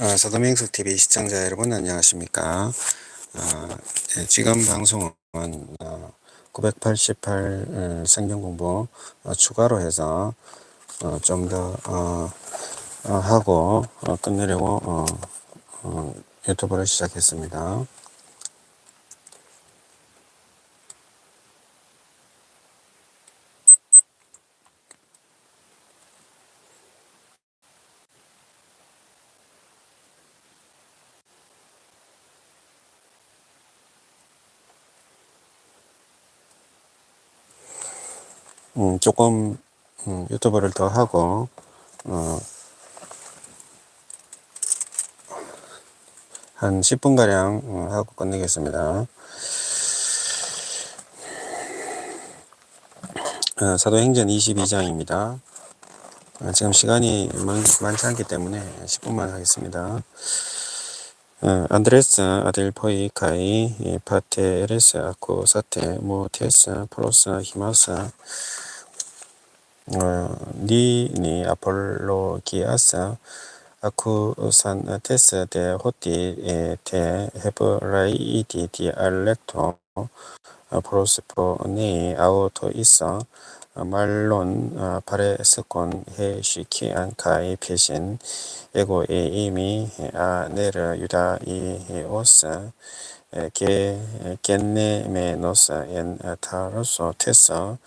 어, 서도맹숙 TV 시청자 여러분 안녕하십니까? 어, 예, 지금 방송은 어, 988 어, 어, 추가로 해서 어, 좀더 어, 어, 하고 어, 끝내려고 어, 어, 유튜브를 시작했습니다. 음, 조금 음, 유튜브를 더 하고 어, 한 10분가량 어, 하고 끝내겠습니다. 어, 사도행전 22장입니다. 어, 지금 시간이 많, 많지 않기 때문에 10분만 하겠습니다. 어, 안드레스 아델 포이 카이 예, 파테 에레스 아쿠 사테 모테스 플로스 히마스 어, 니니 아폴로기아스 아쿠산 테스 데 호티 에, 데 헤브라이디 디 알렉토 어, 프로스포니 아우토 어, 말론 어, 바레스콘 헤시키안 카이 페신 에고 에 이미 아 네르 유다 이 오스 게 겐네메노스 엔 타로소 테서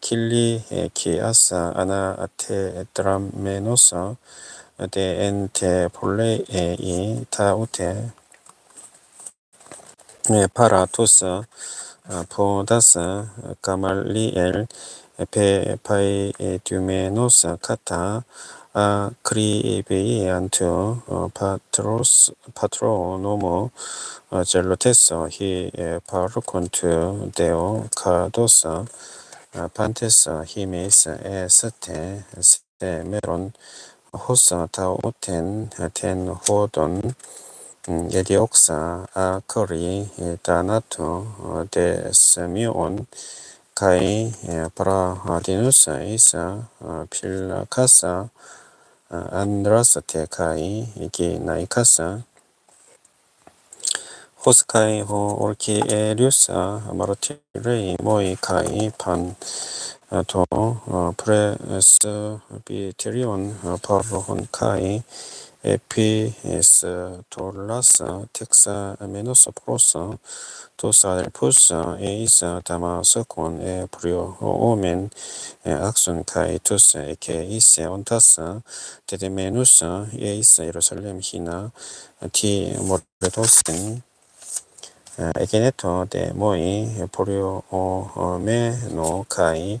킬리 키아스 아나 아테 드라메노스 데 엔테 폴레 이 타우테 파라토스 포다스 가말리엘 에페파이두메노스 카타 아 크리베이안투 파트로스 파트로노모 젤로테스 히 파르콘투 데오 카도스 판테스 히메스 에스테 세메론 호사 타오텐 텐 호돈 예디옥사 아크리 다나투 데스미온 카이 브라디누스 이사 필라카사 안드라스테 카이 이기 나이카사 호스카이 호 올키에리우사 마르티레이 모이 카이 판 도 프레스 비테리온 파르혼 카이 에피스 돌라스 텍사 메노스 프로스 도사델푸스 에이스 다마스콘 에 프리오 오멘 에 악순 카이투스 에케 이세 온타스 데데메누스 에이스 예루살렘 히나 티 모레도스틴 에게네토 데 모이 포리오 오메노 카이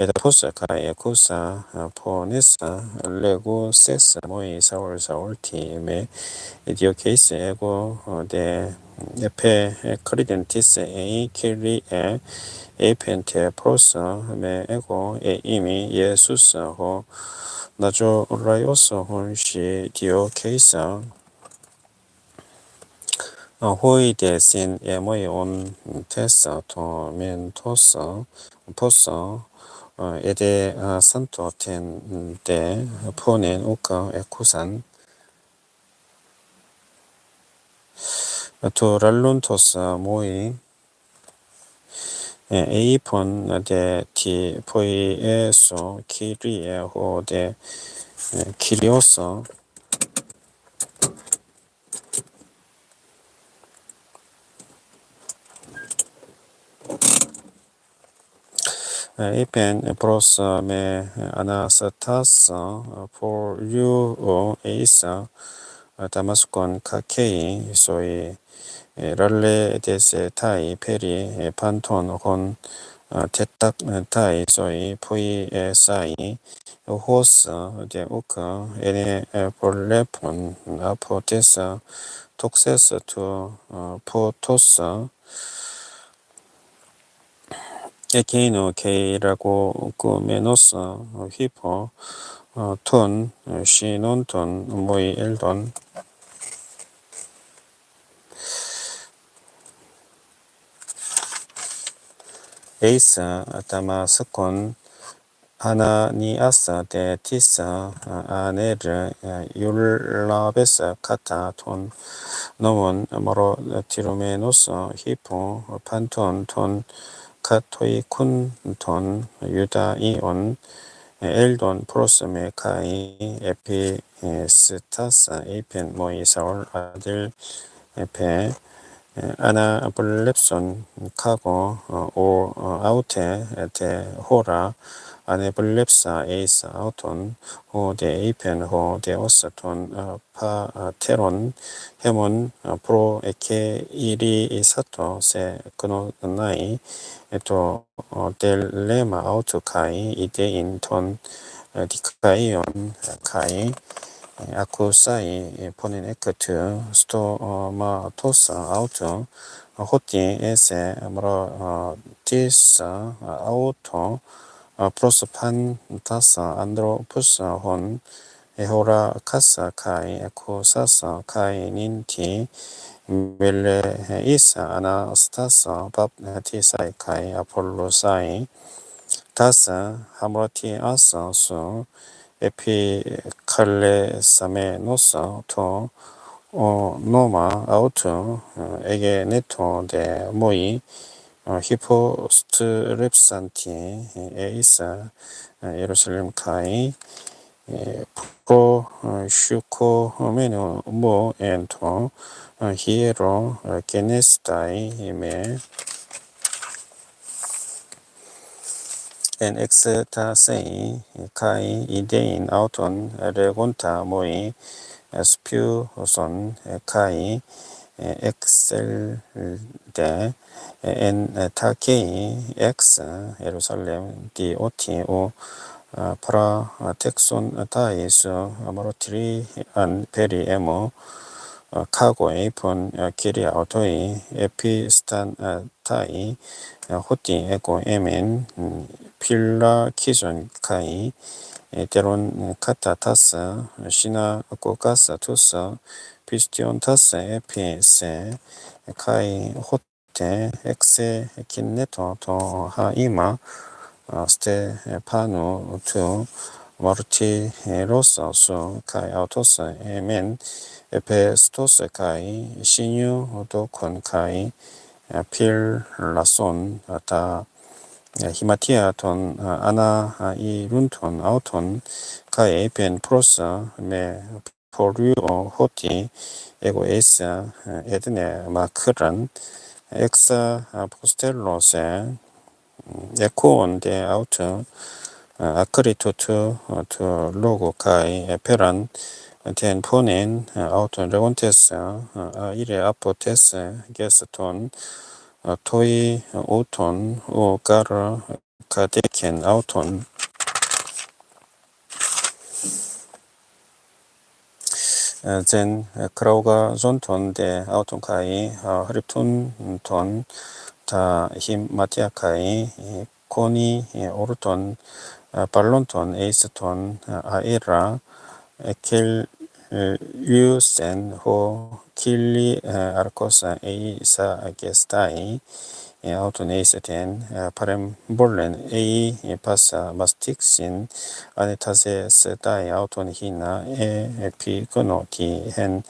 에크트 우라노 페리 아스트라사이 포스 히 카논 페리 에메 에페사 데 에이세토 에다포스 카에 쿠사 포네사 레고 세스 모이 사월 사월티메 에디오 케이스 에고 데 에페 크리덴티스 에이 킬리에 에이펜테 프로스 메 에고 에 이미 예수스 호 나조 라이오스 혼시 디오 케이스. 호이데신 에모이 온 테스 토멘토스 포스 에데 산토 텐데 포넨 우카 에쿠산. 토랄론토스 모이 에이폰 데티 포이에소 키리에 호데 키리오스 이펜 프로스 메 아나스타스 포유 에이사 다마스콘 카케이 소이 랄레 데세 타이 페리 판톤 혼 테탁 타이 소이 포이 사이 호스 데 우크 에네 볼레폰 아포테스 톡세스 투 포토스 에케이노 케이라고 꾸메노스 휘포 어, 톤, 어, 시논톤, 모이 엘돈, 에이스, 다마스콘, 아나니아스, 데티스, 어, 아네르, 어, 율라베스, 카타, 톤, 노몬, 모로, 티로메노스, 히포, 판톤, 톤, 카토이쿤, 톤, 유다이온, 엘돈, 프로스메, 카이, 에피스타스, 에이펜, 모이, 사울, 아들, 에페, 아나 블렙손 카고 어, 오 어, 아우테 데 호라 아네 블렙사 에이스 아우톤 호데 에이펜 호데 오스톤 어, 파 어, 테론 헤몬 어, 프로 에케 이리 사토 세 그노 나이 에토 어, 델레마 아우투 카이 이데인 톤 어, 디카이온 카이 아쿠사이 포닌 에크트 스토마 토스 아우토 호티 에세 뭐라 티스 아우토 프로스 판 타스 안드로푸스 혼 에호라 카사 카이 에쿠사스 카이 닌티 멜레 이사 아나스타스 밥 티사이 카이 아폴로사이 다스 하모티 아스 수 에피칼레사메노스 토 어, 노마 아우트 어, 에게 네토 데 모이 어, 히포스트랩산티 에이사 어, 예루살렘 카이 에, 프로 어, 슈코 메누 모 엔토 어, 히에로 어, 게네스타이 메 en extase kai idein auton regonta moi spuson kai excel de en takei x 예루살렘 dot o para texon taes amorotri an peri emo 카고 에이폰 키리 아우토이 에피스탄 타이 호티 에고 에멘 필라 키존 카이 테론 카타 타스 시나 코카사 투스 피스티온 타스 에피세 카이 호테 엑세 킨네토 토 하이마 스테파노 투 마르티 로서스 카이 아우토스 에멘 에페스토스 카이 시뉴 도콘 카이 필라손 다 히마티아 톤 아나 이룬톤 아우톤 카이 에펜 프로스 메 포류오 호티 에고 에스 에드네 마크란 엑사 포스텔로세 에코온 데 아우트 아크리토트 투 로고 카이 에페란 ten ponen auton regontes ire apotes geston toi oton o gar kadeken auton zen krauga zonton de auton kai hriptun ton ta matia kai koni oruton 발론톤 에이스톤 아이라 킬 유센 호 킬리 아르코사 에이사 게스타이 아우토네이스텐 파렘볼렌 에이 파사 마스틱신 아네타세 세타이 아우톤 히나 에피 그노티 헨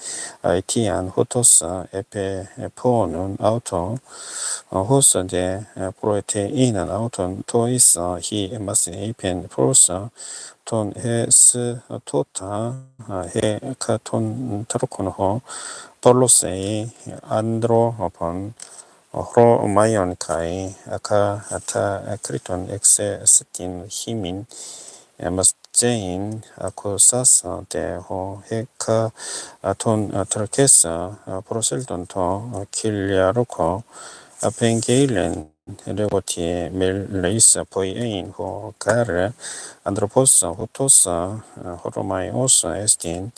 아이티안 호토스 에페 포는 아우토 호스데 프로테인은 아우톤 토이스 히 마스 에이펜 프로스 톤 헤스 토타 헤 카톤 트로코노 폴로세이 안드로폰 호로마이온 카이 아카 아타 크리톤 엑세 스틴 히민 마스제인 아코사스 데호 헤카 톤 트르케스 프로셀돈 토 킬리아로코 아펜게일렌 레고티에 멜레이스 포이에인 호 가르 안드로포스 호토스 호로마이오스 에스틴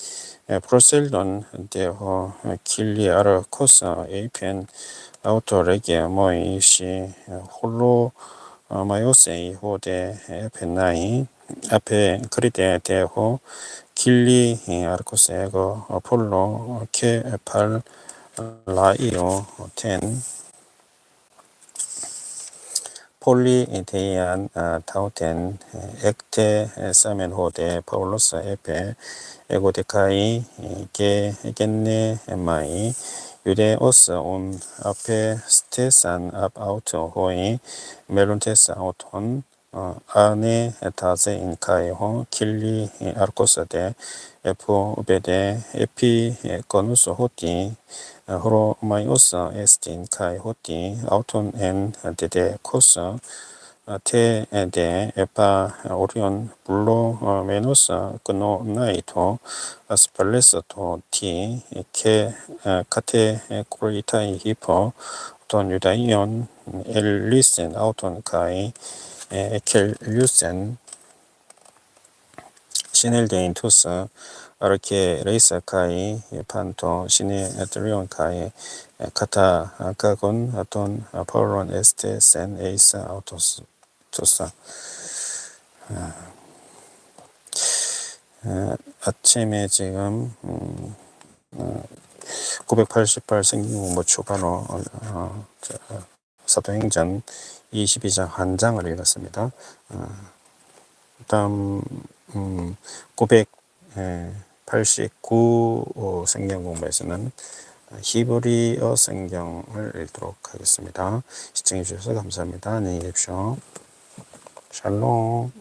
프로셀돈 데호 킬리아르 코스 에이펜 아우토레게 모이시 홀로 어, 마요세이 호데 펜나이 앞에 크리데 데호 길리 에거 어, 폴로 어, 케팔 라이오 텐 폴리데이안 아, 타우텐 액테 사멘 호데 파울로스 에페 에고데카이 게 겐네 마이 유데오스 온 앞에 스테산 앞 아우토 호이 멜론테스 아우톤 어, 아네 타제 인카이호 킬리 아르코스데 에포 베데 에피 거누스 호티 호로 마이오스 에스틴 카이 호티 아우톤 엔 데데 코스 테데 에파 오리온 블로 어, 메누스 그노 나이토 아스팔레스토 티케 카테 코리타이 히포 돈 유다이온 엘리센 아우톤 카이 에켈 류센 시넬데인 투스 아르케 레이스 카이 판토 시네 에트리온 카이 카타 아카곤 아톤 아폴론 에스테 센 에이스 아우토스 투스. 어, 아침에 지금 음, 988 생긴공부 초반호 어, 어, 저, 사도행전 22장 한 장을 읽었습니다. 어, 다음 음, 989 생경 공부에서는 히브리어 성경을 읽도록 하겠습니다. 시청해 주셔서 감사합니다. 안녕히 계십시오. 샬롬.